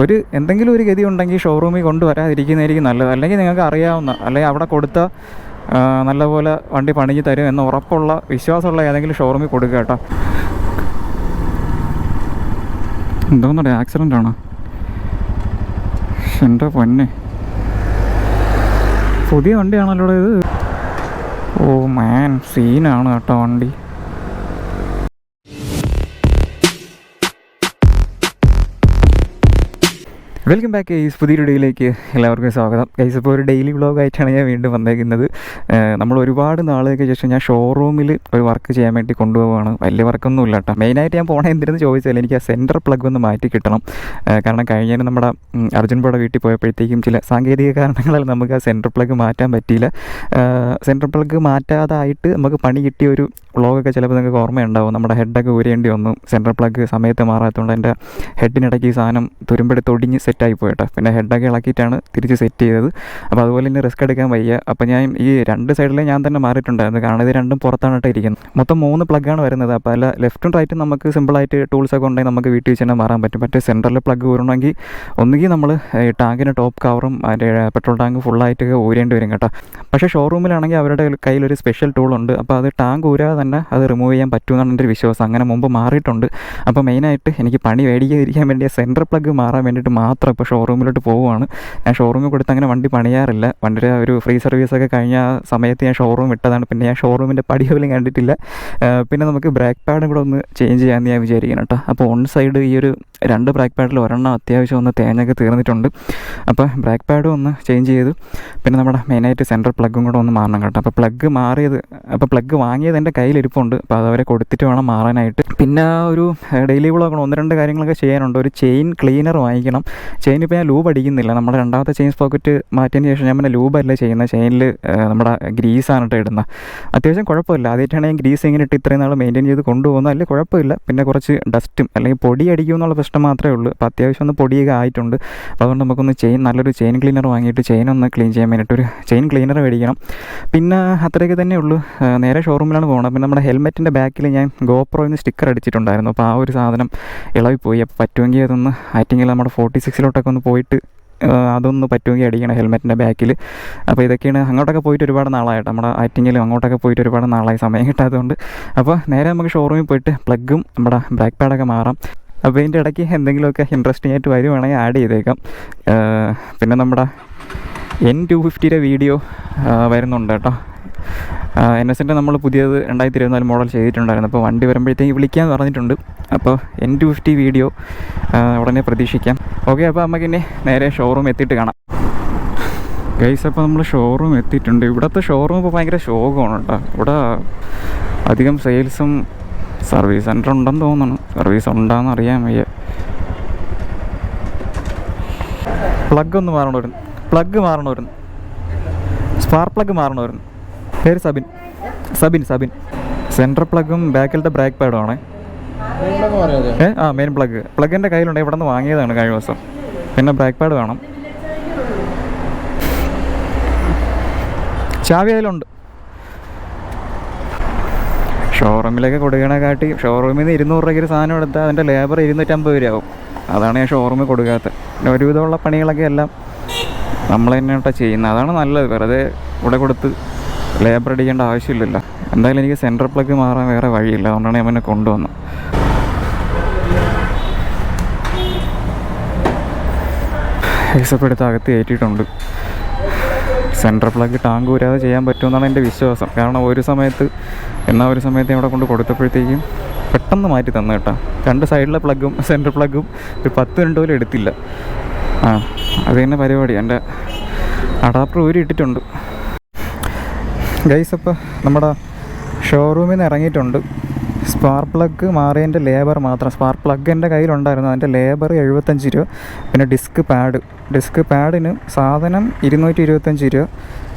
ഒരു എന്തെങ്കിലും ഒരു ഗതി ഉണ്ടെങ്കിൽ ഷോറൂമിൽ കൊണ്ടുവരാതിരിക്കുന്നതായിരിക്കും നല്ലത്. അല്ലെങ്കിൽ നിങ്ങൾക്ക് അറിയാവുന്ന അല്ലെങ്കിൽ അവിടെ കൊടുത്ത നല്ലപോലെ വണ്ടി പണിഞ്ഞ് തരും എന്ന് ഉറപ്പുള്ള വിശ്വാസമുള്ള ഏതെങ്കിലും ഷോറൂമിൽ കൊടുക്കുക കേട്ടോ. എന്തോന്നുണ്ട് ആക്സിഡന്റ് ആണോ? എന്റെ പൊന്നെ. പുതിയ വണ്ടിയാണല്ലോ ഇത്. ഓ മാൻ സീനാണ് കേട്ടോ വണ്ടി. വെൽക്കം ബാക്ക് ഗൈസ് പുതിയൊരു ഡേയിലേക്ക് എല്ലാവർക്കും സ്വാഗതം. ഗൈസ് ഇപ്പോൾ ഒരു ഡെയിലി വ്ളോഗ് ആയിട്ടാണ് ഞാൻ വീണ്ടും വന്നേക്കുന്നത്. നമ്മൾ ഒരുപാട് നാളുകൾക്ക് ശേഷം ഞാൻ ഷോറൂമിൽ ഒരു വർക്ക് ചെയ്യാൻ വേണ്ടി കൊണ്ടുപോവുകയാണ്. വലിയ വർക്കൊന്നും ഇല്ല കേട്ടോ മെയിനായിട്ട് ഞാൻ പോണേ എന്തിനെന്ന് ചോദിച്ചാൽ എനിക്ക് ആ സെന്റർ പ്ലഗ് ഒന്ന് മാറ്റി കിട്ടണം. കാരണം കഴിഞ്ഞതിന് നമ്മുടെ അർജുൻ പോടെ വീട്ടിൽ പോയപ്പോഴത്തേക്കും ചില സാങ്കേതിക കാരണങ്ങളാൽ നമുക്ക് ആ സെന്റർ പ്ലഗ് മാറ്റാൻ പറ്റിയില്ല. സെന്റർ പ്ലഗ് മാറ്റാതായിട്ട് നമുക്ക് പണി കിട്ടിയ ഒരു വ്ളോഗൊക്കെ ചിലപ്പോൾ നിങ്ങൾക്ക് ഓർമ്മയുണ്ടാവും. നമ്മുടെ ഹെഡൊക്കെ ഊരേണ്ടി വന്നു. സെന്റർ പ്ലഗ് സമയത്ത് മാറാത്തതുകൊണ്ട് എന്റെ ഹെഡിനിടയ്ക്ക് ഈ സാധനം തുരുമ്പെടുത്ത് ഒടിഞ്ഞ് സെറ്റായി പോയിട്ടോ പിന്നെ ഹെഡൊക്കെ ഇളക്കിയിട്ടാണ് തിരിച്ച് സെറ്റ് ചെയ്തത്. അപ്പോൾ അതുപോലെ തന്നെ റിസ്ക് എടുക്കാൻ വയ്യ. അപ്പോൾ ഞാൻ ഈ രണ്ട് സൈഡിലേ ഞാൻ തന്നെ മാറിയിട്ടുണ്ടായിരുന്നു. കാരണം ഇത് രണ്ടും പുറത്താണ് ഇരിക്കുന്നത്. മൊത്തം മൂന്ന് പ്ലഗ്ഗാണ് വരുന്നത്. അപ്പോൾ അല്ല ലെഫ്റ്റും റൈറ്റും നമുക്ക് സിമ്പിളായിട്ട് ടൂൾസൊക്കെ ഉണ്ടെങ്കിൽ നമുക്ക് വീട്ടിൽ വെച്ച് തന്നെ മാറാൻ പറ്റും. പക്ഷേ സെന്ററിൽ പ്ലഗ് ഊരണമെങ്കിൽ ഒന്നുകിൽ നമ്മൾ ടാങ്കിന്റെ ടോപ്പ് കവറും അതിന്റെ പെട്രോൾ ടാങ്ക് ഫുള്ളായിട്ടൊക്കെ ഊരേണ്ടി വരും കേട്ടോ. പക്ഷേ ഷോറൂമിലാണെങ്കിൽ അവരുടെ കയ്യിൽ ഒരു സ്പെഷ്യൽ ടൂൾ ഉണ്ട്. അപ്പോൾ അത് ടാങ്ക് ഊരാതെ തന്നെ അത് റിമൂവ് ചെയ്യാൻ ഒരു വിശ്വാസം. അങ്ങനെ മുമ്പ് മാറിയിട്ടുണ്ട്. അപ്പോൾ മെയിനായിട്ട് എനിക്ക് പണി മേടിക്കാതിരിക്കാൻ വേണ്ടി സെന്റർ പ്ലഗ് മാറാൻ വേണ്ടിയിട്ട് മാത്രം ഇപ്പോൾ ഷോറൂമിലോട്ട് പോവുകയാണ് ഞാൻ ഷോറൂമിൽ കൊടുത്ത് അങ്ങനെ വണ്ടി പണിയാറില്ല. വണ്ടിയുടെ ഒരു ഫ്രീ സർവീസൊക്കെ കഴിഞ്ഞ സമയത്ത് ഞാൻ ഷോറൂം ഇട്ടതാണ് പിന്നെ ഞാൻ ഷോറൂമിന്റെ പടി പോലും കണ്ടിട്ടില്ല. പിന്നെ നമുക്ക് ബ്രേക്ക് പാഡും കൂടെ ഒന്ന് ചേഞ്ച് ചെയ്യാമെന്ന് ഞാൻ വിചാരിക്കണം കേട്ടോ അപ്പോൾ ഓൺ സൈഡ് ഈ ഒരു രണ്ട് ബ്രേക്ക് പാഡിൽ ഒരെണ്ണം അത്യാവശ്യം ഒന്ന് തേഞ്ഞൊക്കെ തീർന്നിട്ടുണ്ട്. അപ്പോൾ ബ്രേക്ക് പാഡും ഒന്ന് ചേഞ്ച് ചെയ്തു. പിന്നെ നമ്മുടെ മെയിനായിട്ട് സെൻട്രൽ പ്ലഗും കൂടെ ഒന്ന് മാറണം കേട്ടോ. അപ്പോൾ പ്ലഗ് മാറിയത് അപ്പോൾ പ്ലഗ് വാങ്ങിയത് എന്റെ കയ്യിലിരിപ്പുണ്ട് അപ്പോൾ അതവരെ കൊടുത്തിട്ട് വേണം മാറാനായിട്ട്. പിന്നെ ഒരു ഡെയിലി വ്ളോഗ് ഒന്ന് രണ്ട് കാര്യങ്ങളൊക്കെ ചെയ്യാനുണ്ട്. ഒരു ചെയിൻ ക്ലീനർ വാങ്ങിക്കണം. ചെയിൻ ഇപ്പോൾ ഞാൻ ലൂബ് അടിക്കുന്നില്ല. നമ്മുടെ രണ്ടാമത്തെ ചെയിൻ സ്പോക്കറ്റ് മാറ്റിയതിന് ശേഷം ഞാൻ പിന്നെ ലൂബല്ല ചെയ്യുന്ന ചെയിനിൽ നമ്മുടെ ഗ്രീസാണ് കേട്ടോ ഇടുന്നത്. അത്യാവശ്യം കുഴപ്പമില്ല. ആദ്യമായിട്ടാണ് ഞാൻ ഗ്രീസ് ഇങ്ങനെ ഇട്ട് ഇത്രയും നാൾ മെയിന്റെയിൻ ചെയ്ത് കൊണ്ടുപോകുന്നത്. അല്ലെങ്കിൽ കുഴപ്പമില്ല. പിന്നെ കുറച്ച് ഡസ്റ്റും അല്ലെങ്കിൽ പൊടി അടിക്കും എന്നുള്ള പ്രശ്നം മാത്രമേ ഉള്ളൂ. അപ്പോൾ അത്യാവശ്യം ഒന്ന് പൊടിയൊക്കെ ആയിട്ടുണ്ട്. അപ്പോൾ അതുകൊണ്ട് നമുക്കൊന്ന് ചെയിൻ നല്ലൊരു ചെയിൻ ക്ലീനർ വാങ്ങിയിട്ട് ചെയിൻ ഒന്ന് ക്ലീൻ ചെയ്യാൻ വേണ്ടിയിട്ട് ഒരു ചെയിൻ ക്ലീനർ മേടിക്കണം. പിന്നെ അത്രയൊക്കെ തന്നെ ഉള്ളൂ. നേരെ ഷോറൂമിലാണ് പോകണം പിന്നെ നമ്മുടെ ഹെൽമെറ്റിന്റെ ബാക്കിൽ ഞാൻ ഗോപ്രോയിൽ സ്റ്റിക്കർ അടിച്ചിട്ടുണ്ടായിരുന്നു. അപ്പോൾ ആ ഒരു സാധനം ഇളവിപ്പോയി. അപ്പോൾ പറ്റുമെങ്കിൽ അതൊന്ന് ആറ്റിങ്ങിൽ നമ്മുടെ ഫോർട്ടി സിക്സിലോട്ടൊക്കെ ഒന്ന് പോയിട്ട് അതൊന്ന് പറ്റുമെങ്കിൽ അടിക്കണം ഹെൽമെറ്റിന്റെ ബാക്കിൽ അപ്പോൾ ഇതൊക്കെയാണ് അങ്ങോട്ടൊക്കെ പോയിട്ട് ഒരുപാട് നാളായിട്ട്. നമ്മുടെ ആറ്റിങ്ങിലും അങ്ങോട്ടൊക്കെ പോയിട്ട് ഒരുപാട് നാളായി സമയം കിട്ടാത്തതുകൊണ്ട്. അപ്പോൾ നേരെ നമുക്ക് ഷോറൂമിൽ പോയിട്ട് പ്ലഗും നമ്മുടെ ബ്രേക്ക് പാഡൊക്കെ മാറാം. അപ്പോൾ ഇതിന്റെ ഇടയ്ക്ക് എന്തെങ്കിലുമൊക്കെ ഇൻട്രസ്റ്റിംഗ് ആയിട്ട് വരുവാണെങ്കിൽ ആഡ് ചെയ്തേക്കാം. പിന്നെ നമ്മുടെ എൻ ടു ഫിഫ്റ്റിയുടെ വീഡിയോ വരുന്നുണ്ട് കേട്ടോ. എൻ എസിന്റെ നമ്മൾ പുതിയത് രണ്ടായിരത്തി ഇരുപത്തിനാല് മോഡൽ ചെയ്തിട്ടുണ്ടായിരുന്നു. അപ്പോൾ വണ്ടി വരുമ്പോഴത്തേക്ക് വിളിക്കാൻ പറഞ്ഞിട്ടുണ്ട്. അപ്പോൾ എൻ ടു ഫിഫ്റ്റി വീഡിയോ ഉടനെ പ്രതീക്ഷിക്കാം. ഓക്കെ അപ്പോൾ നമുക്ക് ഇനി നേരെ ഷോറൂം എത്തിയിട്ട് കാണാം. ഗൈസ് അപ്പോൾ നമ്മൾ ഷോറൂം എത്തിയിട്ടുണ്ട്. ഇവിടുത്തെ ഷോറൂം ഇപ്പോൾ ഭയങ്കര ശോകമാണ് കേട്ടോ. ഇവിടെ അധികം സെയിൽസും സർവീസ് സെന്റർ ഉണ്ടെന്ന് തോന്നുന്നു. സർവീസ് ഉണ്ടാന്ന് അറിയാൻ വയ്യ. പ്ലഗ് ഒന്ന് മാറണമായിരുന്നു പ്ലഗ് മാറണമായിരുന്നു സ്പാർ പ്ലഗ് മാറണമായിരുന്നു പേര് സബിൻ. സബിൻ സബിൻ. സെന്റർ പ്ലഗും ബാക്കിലത്തെ ബ്രേക്ക് പാഡും ആണേ. ഏ? ആ മെയിൻ പ്ലഗ് പ്ലഗിന്റെ കയ്യിലുണ്ട്. ഇവിടെ നിന്ന് വാങ്ങിയതാണ് കഴിഞ്ഞ ദിവസം. പിന്നെ ബ്രേക്ക് പാഡ് വേണം. ചാവി അതിലുണ്ട്. ഷോറൂമിലേക്ക് കൊടുക്കണ കാട്ടി ഷോറൂമിൽ നിന്ന് ഇരുന്നൂറ് രൂപയ്ക്ക് ഒരു സാധനം എടുത്താൽ അതിന്റെ ലേബർ ഇരുന്നൂറ്റമ്പത് രൂപയാവും. അതാണ് ഞാൻ ഷോറൂമിൽ കൊടുക്കാത്തത്. പിന്നെ ഒരുവിധമുള്ള പണികളൊക്കെ എല്ലാം നമ്മൾ തന്നെ കേട്ടോ ചെയ്യുന്നത്. അതാണ് നല്ലത്. വെറുതെ ഇവിടെ കൊടുത്ത് ലേബർ അടിക്കേണ്ട ആവശ്യമില്ലല്ലോ. എന്തായാലും എനിക്ക് സെൻട്രൽ പ്ലഗ് മാറാൻ വേറെ വഴിയില്ല. അതുകൊണ്ടാണ് ഞാൻ പിന്നെ കൊണ്ടുവന്നത്. എടുത്ത് അകത്ത് കയറ്റിയിട്ടുണ്ട്. സെൻട്രൽ പ്ലഗ് ടാങ്ക് ഊരാതെ ചെയ്യാൻ പറ്റുമെന്നാണ് എന്റെ വിശ്വാസം. കാരണം ഒരു സമയത്ത് എന്നാൽ ഒരു സമയത്ത് ഇവിടെ കൊണ്ട് കൊടുത്തപ്പോഴത്തേക്കും പെട്ടെന്ന് മാറ്റി തന്നു കേട്ടോ. രണ്ട് സൈഡിലെ പ്ലഗും സെൻട്രൽ പ്ലഗും ഒരു പത്ത് മിനിറ്റ് പോലും എടുത്തില്ല. ആ അത് തന്നെ പരിപാടി. എന്റെ അഡാപ്റ്റർ ഊരി ഇട്ടിട്ടുണ്ട്. ഗൈസ് അപ്പോൾ നമ്മുടെ ഷോറൂമിൽ നിന്ന് ഇറങ്ങിയിട്ടുണ്ട്. സ്പാർക്ക് പ്ലഗ് മാറിയതിന്റെ ലേബർ മാത്രം. സ്പാർക്ക് പ്ലഗ് എന്റെ കയ്യിലുണ്ടായിരുന്നു. അതിന്റെ ലേബർ എഴുപത്തഞ്ച് രൂപ. പിന്നെ ഡിസ്ക് പാഡ് ഡിസ്ക് പാഡിന് സാധനം ഇരുന്നൂറ്റി ഇരുപത്തഞ്ച് രൂപ.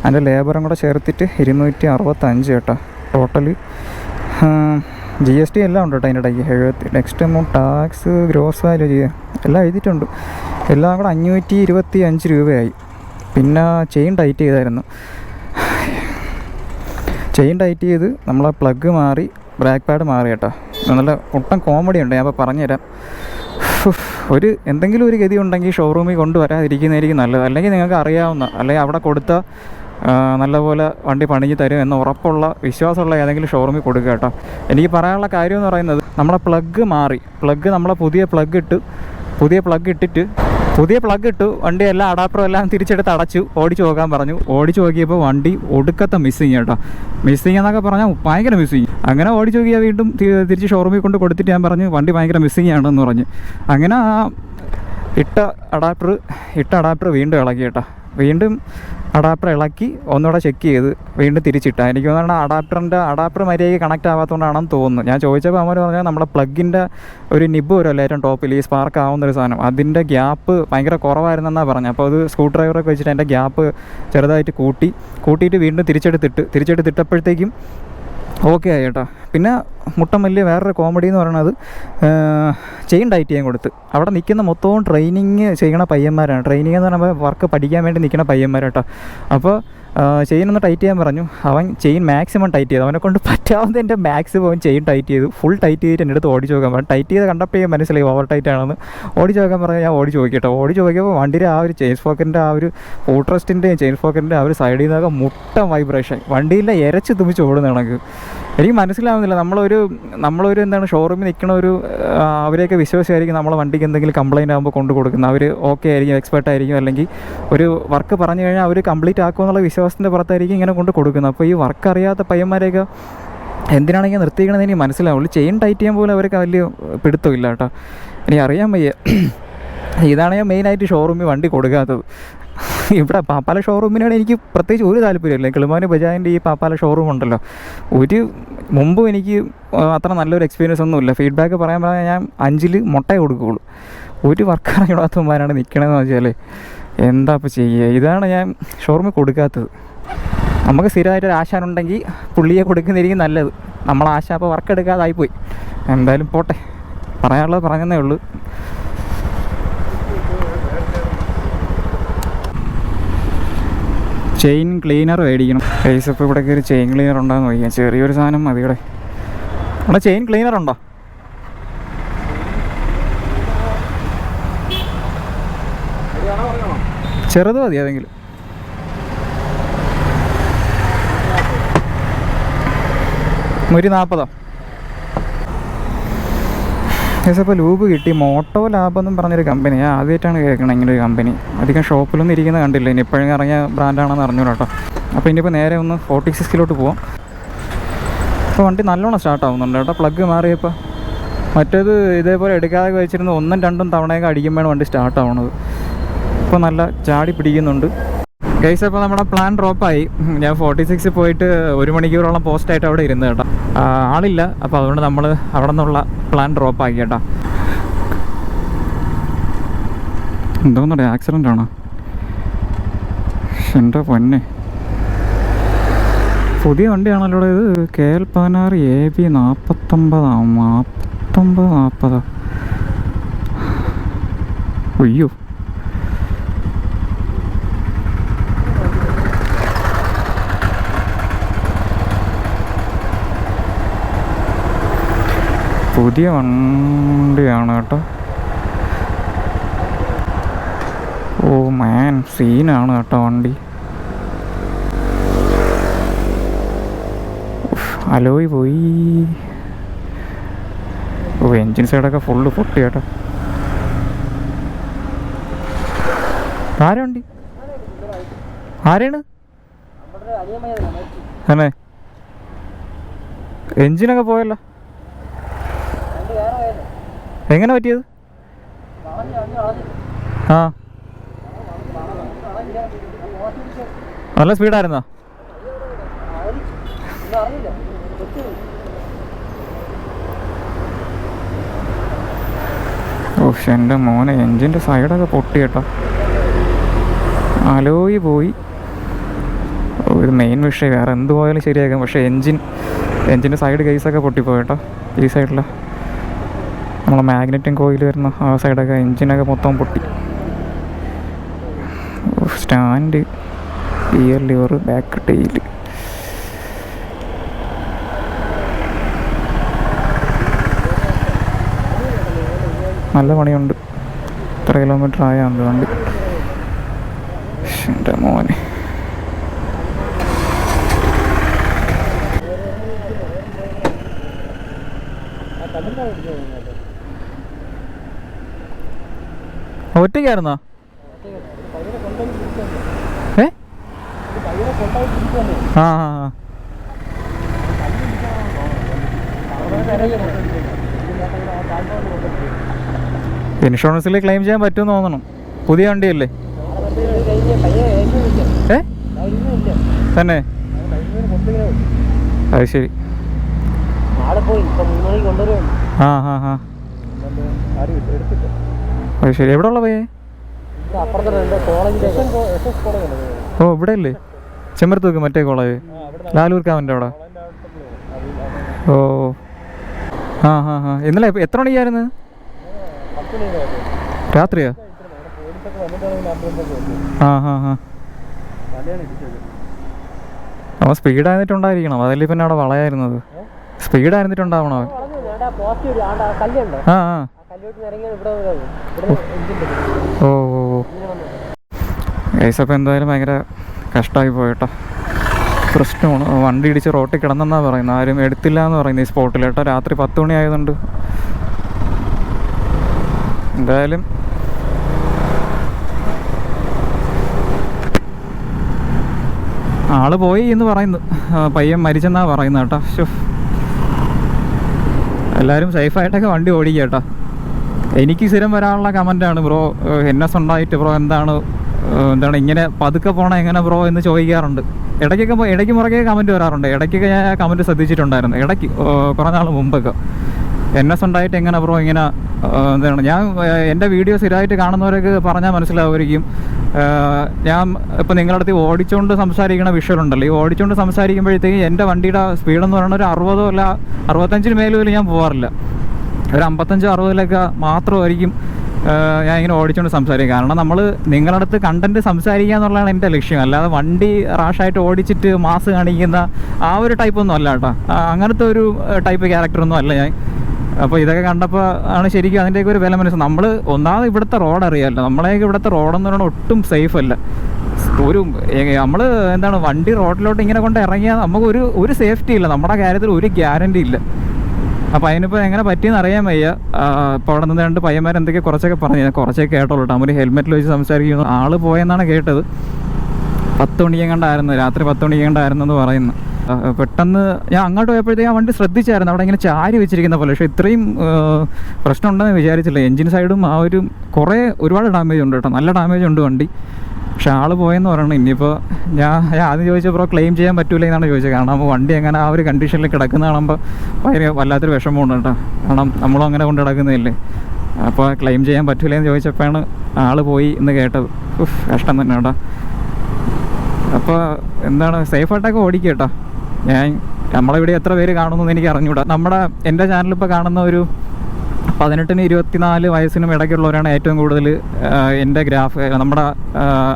അതിന്റെ ലേബറും കൂടെ ചേർത്തിട്ട് ഇരുന്നൂറ്റി അറുപത്തഞ്ച് കേട്ടോ ടോട്ടൽ ജി എസ് ടി എല്ലാം ഉണ്ട് കേട്ടോ അതിന്റെ ഇടയ്ക്ക് എഴുപത്തി next amount tax gross value ചെയ്യുക എല്ലാം എഴുതിയിട്ടുണ്ട്. എല്ലാം കൂടെ അഞ്ഞൂറ്റി ഇരുപത്തി അഞ്ച് രൂപയായി. പിന്നെ ചെയിൻ ടൈറ്റ് ചെയ്തായിരുന്നു. ചെയിൻ ടൈറ്റ് ചെയ്ത് നമ്മളെ പ്ലഗ് മാറി ബ്രേക്ക് പാഡ് മാറി കേട്ടോ. നല്ല ഒട്ടും കോമഡി ഉണ്ട്. ഞാൻ അപ്പോൾ പറഞ്ഞുതരാം. ഒരു എന്തെങ്കിലും ഒരു ഗതി ഉണ്ടെങ്കിൽ ഷോറൂമിൽ കൊണ്ടുവരാതിരിക്കുന്നതായിരിക്കും നല്ലത്. അല്ലെങ്കിൽ നിങ്ങൾക്ക് അറിയാവുന്ന അല്ലെങ്കിൽ അവിടെ കൊടുത്ത നല്ലപോലെ വണ്ടി പണിഞ്ഞ് തരും എന്ന് ഉറപ്പുള്ള വിശ്വാസമുള്ള ഏതെങ്കിലും ഷോറൂമിൽ കൊടുക്കുക കേട്ടോ. എനിക്ക് പറയാനുള്ള കാര്യം എന്ന് പറയുന്നത് നമ്മളെ പ്ലഗ് മാറി. പ്ലഗ് നമ്മളെ പുതിയ പ്ലഗ് ഇട്ട്. പുതിയ പ്ലഗ് ഇട്ടിട്ട് പുതിയ പ്ലഗ് ഇട്ടു വണ്ടി എല്ലാം അഡാപ്റ്ററും എല്ലാം തിരിച്ചെടുത്ത് അടച്ചു ഓടിച്ചു നോക്കാൻ പറഞ്ഞു. ഓടിച്ചു നോക്കിയപ്പോൾ വണ്ടി ഒടുക്കത്തെ മിസ്സിങ് കേട്ടോ മിസ്സിങ് എന്നൊക്കെ പറഞ്ഞാൽ ഭയങ്കര മിസ്സിങ് അങ്ങനെ ഓടിച്ചു നോക്കിയാൽ വീണ്ടും തിരിച്ച് ഷോറൂമിൽ കൊണ്ട് കൊടുത്തിട്ട് ഞാൻ പറഞ്ഞു വണ്ടി ഭയങ്കര മിസ്സിങ് ആണെന്ന് പറഞ്ഞു. അങ്ങനെ ഇട്ട അഡാപ്റ്റർ ഇട്ട അഡാപ്റ്റർ വീണ്ടും ഇളക്കി കേട്ടോ. വീണ്ടും അഡാപ്റ്റർ ഇളക്കി ഒന്നുകൂടെ ചെക്ക് ചെയ്ത് വീണ്ടും തിരിച്ചിട്ട. എനിക്ക് തോന്നുന്നു അഡാപ്റ്ററിന്റെ അഡാപ്റ്റർ മര്യാദയ്ക്ക് കണക്ട് ആവാത്തതുകൊണ്ടാണെന്ന് തോന്നുന്നു. ഞാൻ ചോദിച്ചപ്പോൾ അവർ പറഞ്ഞാൽ നമ്മുടെ പ്ലഗിന്റെ ഒരു നിബ് വരുമല്ലോ ഏറ്റവും ടോപ്പിൽ ഈ സ്പാർക്ക് ആവുന്ന ഒരു സാധനം. അതിന്റെ ഗ്യാപ്പ് ഭയങ്കര കുറവായിരുന്നെന്നാണ് പറഞ്ഞത്. അപ്പോൾ അത് സ്ക്രൂ ഡ്രൈവറൊക്കെ വെച്ചിട്ട് അതിന്റെ ഗ്യാപ്പ് ചെറുതായിട്ട് കൂട്ടി കൂട്ടിയിട്ട് വീണ്ടും തിരിച്ചെടുത്തിട്ട് തിരിച്ചെടുത്തിട്ടപ്പോഴത്തേക്കും ഓക്കെ ആയി കേട്ടോ പിന്നെ മുട്ടം വലിയ വേറൊരു കോമഡി എന്ന് പറയുന്നത് ചെയിൻ ടൈറ്റ് ചെയ്യാൻ കൊടുത്ത്. അവിടെ നിൽക്കുന്ന മൊത്തവും ട്രെയിനിങ് ചെയ്യണ പയ്യന്മാരാണ്. ട്രെയിനിങ് എന്ന് പറയുമ്പോൾ വർക്ക് പഠിക്കാൻ വേണ്ടി നിൽക്കുന്ന പയ്യന്മാരാട്ടോ അപ്പോൾ ചെയിൻ ഒന്ന് ടൈറ്റ് ചെയ്യാൻ പറഞ്ഞു. അവൻ ചെയിൻ മാക്സിമം ടൈറ്റ് ചെയ്തു. അവനെ കൊണ്ട് പറ്റാവുന്ന എന്റെ മാക്സിമം അവൻ ചെയിൻ ടൈറ്റ് ചെയ്തു. ഫുൾ ടൈറ്റ് ചെയ്തിട്ട് എന്റെ അടുത്ത് ഓടിച്ച് നോക്കാൻ പറഞ്ഞു. ടൈറ്റ് ചെയ്ത് കണ്ടപ്പോഴേ മനസ്സിലായി ഓവർ ടൈറ്റ് ആണെന്ന്. ഓടിച്ച് നോക്കാൻ പറഞ്ഞു ഞാൻ ഓടിച്ച് നോക്കിയിട്ടോ ഓടിച്ച് നോക്കിയപ്പോൾ വണ്ടിയുടെ ആ ഒരു ചെയിൻ സ്പോക്കറിന്റെ ആ ഒരു ഫോട്രസ്റ്റിന്റെയും ചെയിൻ സ്പോക്കറിന്റെ ആ ഒരു സൈഡിൽ നിന്നൊക്കെ മുട്ട വൈബ്രേഷൻ വണ്ടിയിലെ ഇരച്ച് തുമിച്ച് ഓടുന്ന എനിക്ക് മനസ്സിലാവുന്നില്ല. നമ്മളൊരു നമ്മളൊരു എന്താണ് ഷോറൂമിൽ നിൽക്കുന്ന ഒരു അവരെയൊക്കെ വിശ്വസിച്ചായിരിക്കും നമ്മളെ വണ്ടിക്ക് എന്തെങ്കിലും കംപ്ലയിന്റ് ആകുമ്പോൾ കൊണ്ടു കൊടുക്കുന്നത്. അവർ ഓക്കെ ആയിരിക്കും എക്സ്പെർട്ട് ആയിരിക്കും അല്ലെങ്കിൽ ഒരു വർക്ക് പറഞ്ഞു കഴിഞ്ഞാൽ അവർ കംപ്ലീറ്റ് ആക്കുമെന്നുള്ള വിശ്വാസത്തിന്റെ പുറത്തായിരിക്കും ഇങ്ങനെ കൊണ്ട് കൊടുക്കുന്നത്. അപ്പോൾ ഈ വർക്ക് അറിയാത്ത പയ്യന്മാരെയൊക്കെ എന്തിനാണെങ്കിൽ നിർത്തിക്കണമെന്ന് എനിക്ക് മനസ്സിലാവുള്ളൂ ചെയിൻ ടൈറ്റ് ചെയ്യാൻ പോലും അവർക്ക് വലിയ പിടുത്തമില്ല കേട്ടോ. എനിക്ക് അറിയാൻ വയ്യ. ഇതാണ് ഞാൻ മെയിനായിട്ട് ഷോറൂമിൽ വണ്ടി കൊടുക്കാത്തത്. ഇവിടെ പാപ്പാല ഷോറൂമിനോട് എനിക്ക് പ്രത്യേകിച്ച് ഒരു താല്പര്യമില്ല കിളിമാന് ബജാജിന്റെ ഈ പാപ്പാല ഷോറൂം ഉണ്ടല്ലോ. ഒരു മുമ്പും എനിക്ക് അത്ര നല്ലൊരു എക്സ്പീരിയൻസ് ഒന്നുമില്ല ഫീഡ്ബാക്ക് പറയാൻ പറഞ്ഞാൽ ഞാൻ അഞ്ചിൽ മുട്ടയെ കൊടുക്കുകയുള്ളൂ ഒരു വർക്ക് അറിയാത്തവന്മാരാണ് നിൽക്കണമെന്ന് വെച്ചാൽ എന്താ ഇപ്പോൾ ചെയ്യുക ഇതാണ് ഞാൻ ഷോറൂമിൽ കൊടുക്കാത്തത്. നമുക്ക് സ്ഥിരമായിട്ട് ഒരു ആശാനുണ്ടെങ്കിൽ പുള്ളിയെ കൊടുക്കുന്നതായിരിക്കും നല്ലത്. നമ്മൾ ആശ അപ്പോൾ വർക്ക് എടുക്കാതായിപ്പോയി. എന്തായാലും പോട്ടെ. പറയാനുള്ളത് പറഞ്ഞതേ ഉള്ളൂ. ചെയിൻ ക്ലീനർ മേടിക്കണം. പൈസ ഇപ്പോൾ ഇവിടെ ഒരു ചെയിൻ ക്ലീനർ ഉണ്ടോയെന്ന് നോക്കിയാൽ ചെറിയൊരു സാധനം മതി ഇവിടെ. ഇവിടെ ചെയിൻ ക്ലീനർ ഉണ്ടോ? ചെറുത് മതി ഏതെങ്കിലും. ഒരു നാൽപ്പതോ ഇപ്പോൾ ലൂബ് കിട്ടി. മോട്ടോ ലാബ് എന്നും പറഞ്ഞൊരു കമ്പനി ആദ്യമായിട്ടാണ് കേൾക്കുന്നത് ഇങ്ങനെ ഒരു കമ്പനി അധികം ഷോപ്പിലൊന്നും ഇരിക്കുന്നത് കണ്ടില്ല. ഇനി ഇപ്പോഴും ഇറങ്ങിയ ബ്രാൻഡാണെന്ന് അറിഞ്ഞു കേട്ടോ അപ്പോൾ ഇനിയിപ്പോൾ നേരെ ഒന്ന് ഫോർട്ടി സിക്സിലോട്ട് പോവാം. ഇപ്പോൾ വണ്ടി നല്ലോണം സ്റ്റാർട്ട് ആവുന്നുണ്ട് കേട്ടോ പ്ലഗ് മാറിയപ്പോൾ മറ്റേത് ഇതേപോലെ എടുക്കാതെ വെച്ചിരുന്ന ഒന്നും രണ്ടും തവണയൊക്കെ അടിക്കുമ്പോഴാണ് വണ്ടി സ്റ്റാർട്ട് ആവുന്നത് ഇപ്പോൾ നല്ല ചാടി പിടിക്കുന്നുണ്ട്. ഗൈസ് അപ്പോൾ നമ്മുടെ പ്ലാൻ ഡ്രോപ്പായി ഞാൻ ഫോർട്ടി സിക്സ് പോയിട്ട് ഒരു മണിക്കൂറോളം പോസ്റ്റായിട്ട് അവിടെ ഇരുന്ന് കേട്ടോ. ആളില്ല. അപ്പോൾ അതുകൊണ്ട് നമ്മൾ അവിടെ നിന്നുള്ള പ്ലാൻ ഡ്രോപ്പാക്കി കേട്ടോ. എന്തോന്നറിയ ആക്സിഡന്റ് ആണോ? എന്റെ പൊന്നെ. പുതിയ വണ്ടിയാണല്ലോ ഇത്. കെ എൽ പതിനാറ് എ ബി നാൽപ്പത്തൊമ്പതാ നാൽപ്പത്തൊമ്പത് നാൽപ്പതാ അയ്യോ. പുതിയ വണ്ടിയാണ് കേട്ടോ. ഓ മാൻ സീനാണ് കേട്ടോ വണ്ടി. അലോയ് പോയി. ഓ എൻജിൻ സൈഡൊക്കെ ഫുള്ള് പൊട്ടി കേട്ടോ. ആരുണ്ട് ആരാണ്? അല്ലേ എൻജിനൊക്കെ പോയല്ലോ. എങ്ങനെ പറ്റിയത്? ആ. നല്ല സ്പീഡായിരുന്നോ? ഓ എന്റെ മോനെ എൻജിന്റെ സൈഡൊക്കെ പൊട്ടി കേട്ടോ. അലോയി പോയി. ഒരു മെയിൻ വിഷയം വേറെ എന്ത് പോയാലും ശരിയാക്കാം പക്ഷേ എൻജിൻ എൻജിന്റെ സൈഡ് കേസൊക്കെ പൊട്ടിപ്പോയി കേട്ടോ ഈ സൈഡിൽ നമ്മളെ മാഗ്നറ്റും കോയിൽ വരുന്ന ആ സൈഡൊക്കെ എൻജിനൊക്കെ മൊത്തം പൊട്ടി. Stand gear lever back tail. നല്ല പണിയുണ്ട്. ഇത്ര കിലോമീറ്റർ ആയാണ്ട് വണ്ടി. എന്റെ മോനെ. ഒറ്റയ്ക്കായിരുന്നോ? ഏ? ഇൻഷുറൻസിൽ ക്ലെയിം ചെയ്യാൻ പറ്റുമെന്ന് തോന്നണം. പുതിയ വണ്ടിയല്ലേ? ഏ? തന്നെ? അത് ശരി. ആ ഹാ ഹാ അത് ശരി. എവിടെ ഉള്ള പയ്യെ ഓ ഇവിടെ അല്ലേ ചെമ്മരത്തൂക്ക് മറ്റേ കോളേജ്. ലാലൂർക്കാവിന്റെ അവിടെ. ഓ ആ ഹാ ഹാ ഇന്നലെ എത്ര മണിക്കായിരുന്നു? രാത്രിയാ? ആ ഹാ ഹാ അവൻ സ്പീഡായിരുന്നിട്ടുണ്ടായിരിക്കണം. അതല്ലേ പിന്നെ അവിടെ വളയായിരുന്നത്. സ്പീഡായിരുന്നിട്ടുണ്ടാവണം ആ ആ. ഓ ഗൈസ് അപ്പോൾ എന്തായാലും ഭയങ്കര കഷ്ടമായി പോയിട്ടോ. പ്രശ്നമാണ്. വണ്ടി ഇടിച്ച് റോട്ടിൽ കിടന്നെന്നാണ് പറയുന്നത്. ആരും എടുത്തില്ല എന്ന് പറയുന്നത് ഈ സ്പോട്ടിൽ. കേട്ടോ രാത്രി പത്ത് മണി ആയതുകൊണ്ട്. എന്തായാലും ആൾ പോയി എന്ന് പറയുന്നു. പയ്യൻ മരിച്ചെന്നാ പറയുന്നത് കേട്ടോ. എല്ലാവരും സേഫായിട്ടൊക്കെ വണ്ടി ഓടിക്കുക കേട്ടോ. എനിക്ക് സ്ഥിരം വരാനുള്ള കമന്റാണ് ബ്രോ എൻ എസ് ഉണ്ടായിട്ട് ബ്രോ എന്താണ് എന്താണ് ഇങ്ങനെ പതുക്കെ പോണ എങ്ങനെ ബ്രോ എന്ന് ചോദിക്കാറുണ്ട്. ഇടയ്ക്കൊക്കെ ഇടയ്ക്ക് മുറകെ കമന്റ് വരാറുണ്ട്. ഇടയ്ക്കൊക്കെ ഞാൻ കമന്റ് ശ്രദ്ധിച്ചിട്ടുണ്ടായിരുന്നു. ഇടയ്ക്ക് കുറേ നാൾ മുമ്പൊക്കെ. എൻ എസ് ഉണ്ടായിട്ട് എങ്ങനെ ബ്രോ ഇങ്ങനെ എന്താണ് ഞാൻ എന്റെ വീഡിയോ സ്ഥിരമായിട്ട് കാണുന്നവരൊക്കെ പറഞ്ഞാൽ മനസ്സിലാവുമായിരിക്കും. ഞാൻ ഇപ്പം നിങ്ങളുടെ അടുത്ത് ഓടിച്ചുകൊണ്ട് സംസാരിക്കുന്ന വിഷ്വൽ ഉണ്ടല്ലോ ഈ ഓടിച്ചുകൊണ്ട് സംസാരിക്കുമ്പോഴത്തേക്ക് എന്റെ വണ്ടിയുടെ സ്പീഡെന്ന് പറയുന്നത് ഒരു അറുപതോ അല്ല അറുപത്തഞ്ചിന് മേലും ഞാൻ പോകാറില്ല ഒരു അമ്പത്തഞ്ചോ അറുപതിലൊക്കെ മാത്രമായിരിക്കും ഞാൻ ഇങ്ങനെ ഓടിച്ചുകൊണ്ട് സംസാരിക്കും. കാരണം നമ്മൾ നിങ്ങളുടെ അടുത്ത് കണ്ടന്റ് സംസാരിക്കുക എന്നുള്ളതാണ് എന്റെ ലക്ഷ്യം. അല്ലാതെ വണ്ടി റാഷായിട്ട് ഓടിച്ചിട്ട് മാസ് കാണിക്കുന്ന ആ ഒരു ടൈപ്പ് ഒന്നും അല്ല കേട്ടോ. അങ്ങനത്തെ ഒരു ടൈപ്പ് ക്യാരക്ടറൊന്നും അല്ല ഞാൻ. അപ്പോൾ ഇതൊക്കെ കണ്ടപ്പോൾ ആണ് ശരിക്കും അതിന്റെയൊക്കെ ഒരു വില മനസ്സിൽ നമ്മൾ ഒന്നാമത് ഇവിടുത്തെ റോഡ് അറിയാമല്ലോ. നമ്മളെയൊക്കെ ഇവിടുത്തെ റോഡെന്ന് പറയുന്നത് ഒട്ടും സേഫ് അല്ല. ഒരു നമ്മൾ എന്താണ് വണ്ടി റോഡിലോട്ട് ഇങ്ങനെ കൊണ്ട് ഇറങ്ങിയാൽ നമുക്ക് ഒരു ഒരു സേഫ്റ്റി ഇല്ല. നമ്മുടെ കാര്യത്തിൽ ഒരു ഗ്യാരണ്ടി ഇല്ല. അപ്പോൾ അതിനിപ്പോൾ എങ്ങനെ പറ്റിയെന്ന് അറിയാൻ വയ്യ. ഇപ്പോൾ അവിടെ നിന്ന് രണ്ട് പയ്യന്മാർ എന്തൊക്കെ കുറച്ചൊക്കെ പറഞ്ഞു. കുറച്ചൊക്കെ കേട്ടോളൂ കേട്ടോ അവർ ഹെൽമെറ്റിൽ വെച്ച് സംസാരിക്കുന്നു. ആൾ പോയെന്നാണ് കേട്ടത്. പത്ത് മണിക്കെങ്ങണ്ടായിരുന്നു രാത്രി പത്ത് മണിക്കെങ്ങണ്ടായിരുന്നു എന്ന് പറയുന്നു. പെട്ടെന്ന് ഞാൻ അങ്ങോട്ട് പോയപ്പോഴത്തേക്ക് ആ വണ്ടി ശ്രദ്ധിച്ചായിരുന്നു. അവിടെ ഇങ്ങനെ ചാരി വെച്ചിരിക്കുന്ന പോലെ. പക്ഷേ ഇത്രയും പ്രശ്നം ഉണ്ടെന്ന് വിചാരിച്ചില്ല. എൻജിൻ സൈഡും ആ ഒരു കുറേ ഒരുപാട് ഡാമേജ് ഉണ്ട് കേട്ടോ നല്ല ഡാമേജ് ഉണ്ട് വണ്ടി. പക്ഷെ ആൾ പോയെന്ന് പറയണം ഇനിയിപ്പോൾ ഞാൻ ആദ്യം ചോദിച്ച ബ്രോ ക്ലെയിം ചെയ്യാൻ പറ്റൂല എന്നാണ് ചോദിച്ചത്. കാരണം വണ്ടി എങ്ങനെ ആ ഒരു കണ്ടീഷനിൽ കിടക്കുന്ന കാണുമ്പോൾ ഭയങ്കര വല്ലാത്തൊരു വിഷമമുണ്ട് കേട്ടോ. കാരണം നമ്മളും അങ്ങനെ കൊണ്ട് കിടക്കുന്നില്ലേ അപ്പോൾ ക്ലെയിം ചെയ്യാൻ പറ്റൂല എന്ന് ചോദിച്ചപ്പോഴാണ് ആൾ പോയി എന്ന് കേട്ടത്. ഉഫ്, കഷ്ടം തന്നെ കേട്ടോ. അപ്പോൾ എന്താണ് സേഫായിട്ടൊക്കെ ഓടിക്കുക കേട്ടോ. ഞാൻ നമ്മളിവിടെ എത്ര പേര് കാണുന്നു എന്ന് എനിക്ക് അറിഞ്ഞൂടാ. നമ്മുടെ എന്റെ ചാനലിപ്പോൾ കാണുന്ന ഒരു പതിനെട്ടിന് ഇരുപത്തിനാല് വയസ്സിനും ഇടയ്ക്കുള്ളവരാണ് ഏറ്റവും കൂടുതൽ എന്റെ ഗ്രാഫ് നമ്മുടെ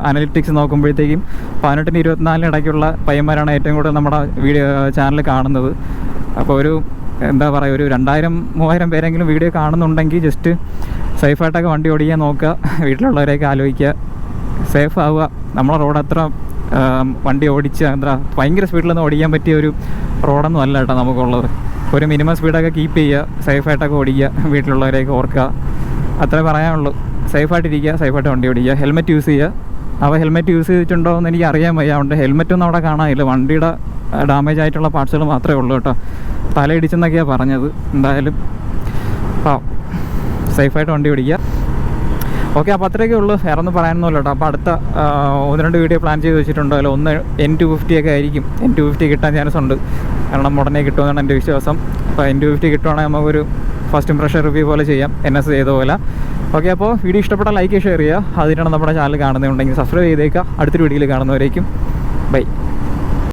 അനലിറ്റിക്സ് നോക്കുമ്പോഴത്തേക്കും പതിനെട്ടിന് ഇരുപത്തിനാലിന് ഇടയ്ക്കുള്ള പയ്യന്മാരാണ് ഏറ്റവും കൂടുതൽ നമ്മുടെ വീഡിയോ ചാനൽ കാണുന്നത്. അപ്പോൾ ഒരു എന്താ പറയുക ഒരു രണ്ടായിരം മൂവായിരം പേരെങ്കിലും വീഡിയോ കാണുന്നുണ്ടെങ്കിൽ ജസ്റ്റ് സേഫായിട്ടൊക്കെ വണ്ടി ഓടിക്കാൻ നോക്കുക വീട്ടിലുള്ളവരെയൊക്കെ ആലോചിക്കുക സേഫ് ആവുക. നമ്മളെ റോഡ് അത്ര വണ്ടി ഓടിച്ച് എന്താ ഭയങ്കര സ്പീഡിലൊന്നും ഓടിക്കാൻ പറ്റിയ ഒരു റോഡൊന്നും അല്ല കേട്ടോ നമുക്കുള്ളത്. ഒരു മിനിമം സ്പീഡൊക്കെ കീപ്പ് ചെയ്യുക സേഫായിട്ടൊക്കെ ഓടിക്കുക വീട്ടിലുള്ളവരെയൊക്കെ ഓർക്കുക. അത്രേ പറയാനുള്ളൂ. സേഫായിട്ടിരിക്കുക സേഫായിട്ട് വണ്ടി ഓടിക്കുക. ഹെൽമെറ്റ് യൂസ് ചെയ്യുക. അവ ഹെൽമെറ്റ് യൂസ് ചെയ്തിട്ടുണ്ടോ എന്ന് എനിക്ക് അറിയാൻ വയ്യ. അതുകൊണ്ട് ഹെൽമെറ്റ് ഒന്നും അവിടെ കാണാനില്ല വണ്ടിയുടെ ഡാമേജ് ആയിട്ടുള്ള പാർട്സുകൾ മാത്രമേ ഉള്ളൂ കേട്ടോ. തലയിടിച്ചെന്നൊക്കെയാണ് പറഞ്ഞത്. എന്തായാലും ആ സേഫായിട്ട് വണ്ടി ഓടിക്കുക. ഓക്കെ അപ്പോൾ അത്രയൊക്കെ ഉള്ളൂ. വേറെ ഒന്നും പറയാനൊന്നുമില്ല കേട്ടോ. അപ്പോൾ അടുത്ത ഒന്ന് രണ്ട് വീഡിയോ പ്ലാൻ ചെയ്ത് വെച്ചിട്ടുണ്ടോ അല്ല ഒന്ന് എൻ ടു ഫിഫ്റ്റി ഒക്കെ ആയിരിക്കും. എൻ ടു ഫിഫ്റ്റി കിട്ടാൻ ചാൻസ് ഉണ്ട്. കാരണം ഉടനെ കിട്ടുമെന്നാണ് എന്റെ വിശ്വാസം. അപ്പോൾ അതിന്റെ ഫിഫ്റ്റി കിട്ടുവാണെങ്കിൽ നമുക്കൊരു ഫസ്റ്റ് ഇംപ്രഷൻ റിവ്യൂ പോലെ ചെയ്യാം. എൻ എസ് ചെയ്ത പോലെ. ഓക്കെ അപ്പോൾ വീഡിയോ ഇഷ്ടപ്പെട്ട ലൈക്ക് ഷെയർ ചെയ്യുക. അതിനാണ് നമ്മുടെ ചാനൽ കാണുന്നുണ്ടെങ്കിൽ സബ്സ്ക്രൈബ് ചെയ്തേക്കുക. അടുത്തൊരു വീഡിയോയിൽ കാണുന്നവരേക്കും. ബൈ.